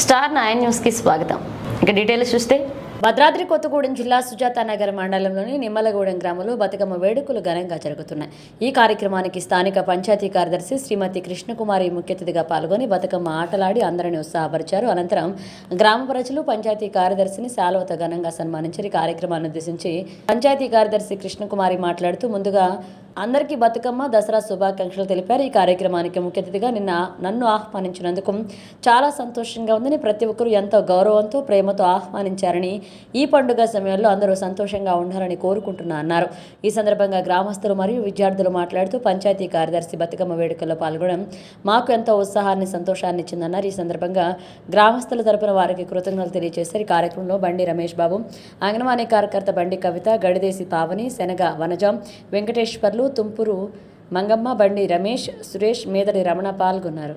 Star nine న్యూస్కి స్వాగతం. ఇంకా డీటెయిల్స్ చూస్తే భద్రాద్రి కొత్తగూడెం జిల్లా సుజాత నగర్ మండలంలోని నిమ్మలగూడెం గ్రామంలో బతుకమ్మ వేడుకలు ఘనంగా జరుగుతున్నాయి. ఈ కార్యక్రమానికి స్థానిక పంచాయతీ కార్యదర్శి శ్రీమతి కృష్ణకుమారి ముఖ్య అతిథిగా పాల్గొని బతుకమ్మ ఆటలాడి అందరిని ఉత్సాహపరిచారు. అనంతరం గ్రామ ప్రజలు పంచాయతీ కార్యదర్శిని శాలువతో ఘనంగా సన్మానించారు. ఈ కార్యక్రమాన్ని ఉద్దేశించి పంచాయతీ కార్యదర్శి కృష్ణకుమారి మాట్లాడుతూ ముందుగా అందరికీ బతుకమ్మ దసరా శుభాకాంక్షలు తెలిపారు. ఈ కార్యక్రమానికి ముఖ్య అతిథిగా నిన్న నన్ను ఆహ్వానించినందుకు చాలా సంతోషంగా ఉందని ప్రతి ఒక్కరూ ఎంతో గౌరవంతో ప్రేమతో ఆహ్వానించారని ఈ పండుగ సమయంలో అందరూ సంతోషంగా ఉండాలని కోరుకుంటున్నా అన్నారు. ఈ సందర్భంగా గ్రామస్తులు మరియు విద్యార్థులు మాట్లాడుతూ పంచాయతీ కార్యదర్శి బతుకమ్మ వేడుకల్లో పాల్గొనడం మాకు ఎంతో ఉత్సాహాన్ని సంతోషాన్ని ఇచ్చిందన్నారు. ఈ సందర్భంగా గ్రామస్తుల తరపున వారికి కృతజ్ఞతలు తెలియజేశారు. ఈ కార్యక్రమంలో బండి రమేష్ బాబు అంగన్వాణి కార్యకర్త బండి కవిత గడిదేసి పావని శనగ వనజం వెంకటేశ్వర్లు తుంపురు మంగమ్మ బండి రమేష్ సురేష్ మేదడి రమణ పాల్గొన్నారు.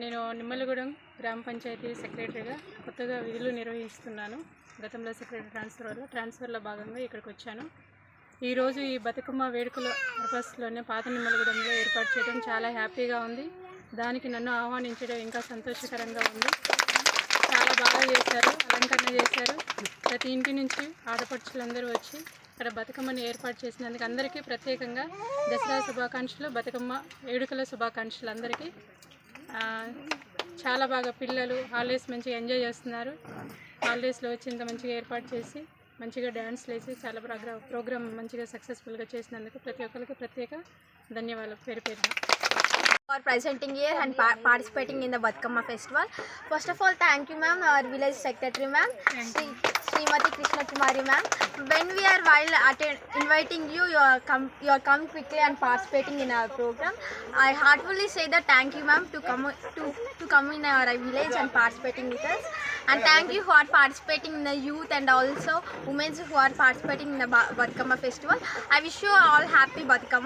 నేను నిమ్మలగూడెం గ్రామ పంచాయతీ సెక్రటరీగా కొత్తగా విధులు నిర్వహిస్తున్నాను. గతంలో సెక్రటరీ ట్రాన్స్ఫర్లో ట్రాన్స్ఫర్లో భాగంగా ఇక్కడికి వచ్చాను. ఈరోజు ఈ బతుకమ్మ వేడుకల పర్పస్లోనే పాత నిమ్మలగూడెంలో ఏర్పాటు చేయడం చాలా హ్యాపీగా ఉంది. దానికి నన్ను ఆహ్వానించడం ఇంకా సంతోషకరంగా ఉంది. చాలా బాగా చేశారు అలంకరణ చేశారు. ప్రతి ఇంటి నుంచి ఆడపడుచులందరూ వచ్చి ఇక్కడ బతుకమ్మని ఏర్పాటు చేసినందుకు అందరికీ ప్రత్యేకంగా దసరా శుభాకాంక్షలు బతుకమ్మ వేడుకల శుభాకాంక్షలు అందరికీ. చాలా బాగా పిల్లలు హాలిడేస్ మంచిగా ఎంజాయ్ చేస్తున్నారు. హాలిడేస్లో వచ్చి ఇంత మంచిగా ఏర్పాటు చేసి మంచిగా డ్యాన్స్లు వేసి చాలా ప్రోగ్రామ్ ప్రోగ్రామ్ మంచిగా సక్సెస్ఫుల్గా చేసినందుకు ప్రతి ఒక్కరికి ప్రత్యేక ధన్యవాదాలు. పేరు పేరున. For presenting here and pa- participating in the Batkama festival. First of all, thank you, ma'am, our village secretary, ma'am, Sri, Srimati Krishna Kumari, ma'am. When we are while attend, inviting you, you are come, you are come quickly and participating in our program. I heartfully say that thank you, ma'am, to come to to come in our village and participating with us. And thank you for participating in the youth and also women who are participating in the Batkama festival. I wish you all happy Batkama.